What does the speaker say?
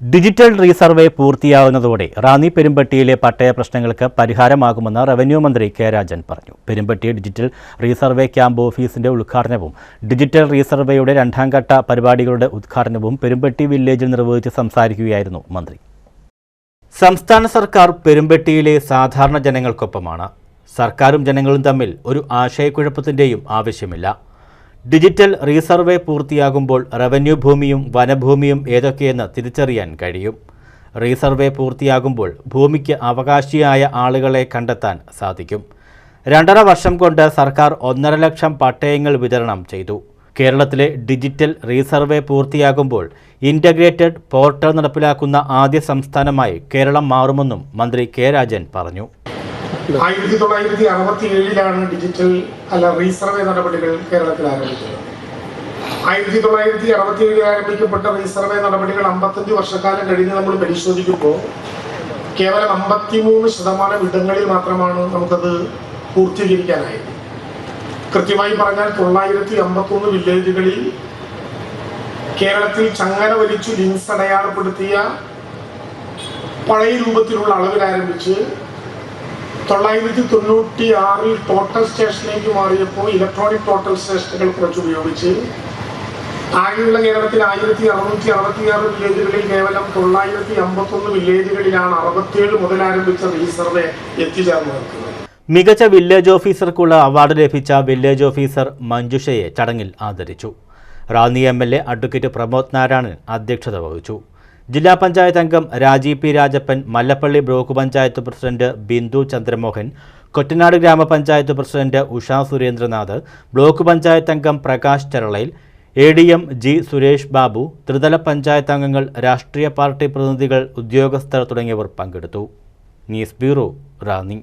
Digital resurvey പൂർത്തിയാവുന്നതോടെ റാന്നി പെരുമ്പട്ടിയിലെ പട്ടയ പ്രശ്നങ്ങൾക്ക് പരിഹാരമാകുമെന്ന് റവന്യൂ മന്ത്രി കെ രാജൻ പറഞ്ഞു. പെരുമ്പട്ടി ഡിജിറ്റൽ റീസർവേ ക്യാമ്പ് ഓഫീസിന്റെ ഉദ്ഘാടനവും ഡിജിറ്റൽ റീസർവേയുടെ രണ്ടാം ഘട്ട പരിപാടികളുടെ ഉദ്ഘാടനവും പെരുമ്പട്ടി വില്ലേജിൽ നിർവഹിച്ച് സംസാരിക്കുകയായിരുന്നു മന്ത്രി. സംസ്ഥാന സർക്കാർ പെരുമ്പട്ടിയിലെ സാധാരണ ജനങ്ങൾക്കൊപ്പമാണ്. സർക്കാരും ജനങ്ങളും തമ്മിൽ ഒരു ആശയക്കുഴപ്പത്തിന്റെയും ആവശ്യമില്ല. ഡിജിറ്റൽ റീസർവേ പൂർത്തിയാകുമ്പോൾ റവന്യൂ ഭൂമിയും വനഭൂമിയും ഏതൊക്കെയെന്ന് തിരിച്ചറിയാൻ കഴിയും. റീസർവേ പൂർത്തിയാകുമ്പോൾ ഭൂമിക്ക് അവകാശിയായ ആളുകളെ കണ്ടെത്താൻ സാധിക്കും. രണ്ടര വർഷം കൊണ്ട് സർക്കാർ ഒന്നര ലക്ഷം പട്ടയങ്ങൾ വിതരണം ചെയ്തു. കേരളത്തിലെ ഡിജിറ്റൽ റീസർവേ പൂർത്തിയാകുമ്പോൾ ഇന്റഗ്രേറ്റഡ് പോർട്ടൽ നടപ്പിലാക്കുന്ന ആദ്യ സംസ്ഥാനമായി കേരളം മാറുമെന്നും മന്ത്രി കെ രാജൻ പറഞ്ഞു. ആയിരത്തി തൊള്ളായിരത്തി അറുപത്തി ഏഴിലാണ് ഡിജിറ്റൽ അല്ല റീസർവേ നടപടികൾ കേരളത്തിൽ ആരംഭിച്ചത്. ആയിരത്തി തൊള്ളായിരത്തി അറുപത്തി ഏഴിൽ ആരംഭിക്കപ്പെട്ട റീസർവേ നടപടികൾ അമ്പത്തഞ്ച് വർഷക്കാലം കഴിഞ്ഞ് നമ്മൾ പരിശോധിക്കുമ്പോൾ കേവലം അമ്പത്തിമൂന്ന് ശതമാനം ഇടങ്ങളിൽ മാത്രമാണ് നമുക്കത് പൂർത്തീകരിക്കാനായത്. കൃത്യമായി പറഞ്ഞാൽ തൊള്ളായിരത്തി അമ്പത്തൊന്ന് വില്ലേജുകളിൽ കേരളത്തിൽ ചങ്ങല വലിച്ചു ലിങ്സ് അടയാളപ്പെടുത്തിയ പഴയ രൂപത്തിലുള്ള അളവിൽ ആരംഭിച്ച് തൊള്ളായിരത്തി തൊണ്ണൂറ്റി ആറിൽ ടോട്ടൽ സ്റ്റേഷനിലേക്ക് മാറിയപ്പോൾ ഇലക്ട്രോണിക് ടോട്ടൽ സ്റ്റേഷനുകൾ കുറച്ച് ഉപയോഗിച്ച് ആകെയുള്ള കേരളത്തിൽ ആയിരത്തി അറുന്നൂറ്റി അറുപത്തിയാറ് വില്ലേജുകളിൽ കേവലം തൊള്ളായിരത്തി അമ്പത്തൊന്ന് വില്ലേജുകളിലാണ് അറുപത്തിയേഴ് മുതൽ ആരംഭിച്ച റീസർവേ എത്തിച്ചേർന്ന് നിൽക്കുന്നത് മികച്ച വില്ലേജ് ഓഫീസർക്കുള്ള അവാർഡ് ലഭിച്ച വില്ലേജ് ഓഫീസർ മഞ്ജുഷയെ ചടങ്ങിൽ ആദരിച്ചു. Ranni M L A advocate Pramod Narayanan അധ്യക്ഷത വഹിച്ചു. ജില്ലാ പഞ്ചായത്ത് അംഗം Rajeev P Rajappan Mallappally block panchayat president Bindu Chandramohan Kottanad ഗ്രാമപഞ്ചായത്ത് പ്രസിഡന്റ് ഉഷ സുരേന്ദ്രനാഥ് ബ്ലോക്ക് പഞ്ചായത്ത് അംഗം Prakash ചെറളയിൽ A D M G Suresh Babu ത്രിതല പഞ്ചായത്ത് അംഗങ്ങൾ രാഷ്ട്രീയ പാർട്ടി പ്രതിനിധികൾ ഉദ്യോഗസ്ഥർ തുടങ്ങിയവർ പങ്കെടുത്തു. News bureau Ranni.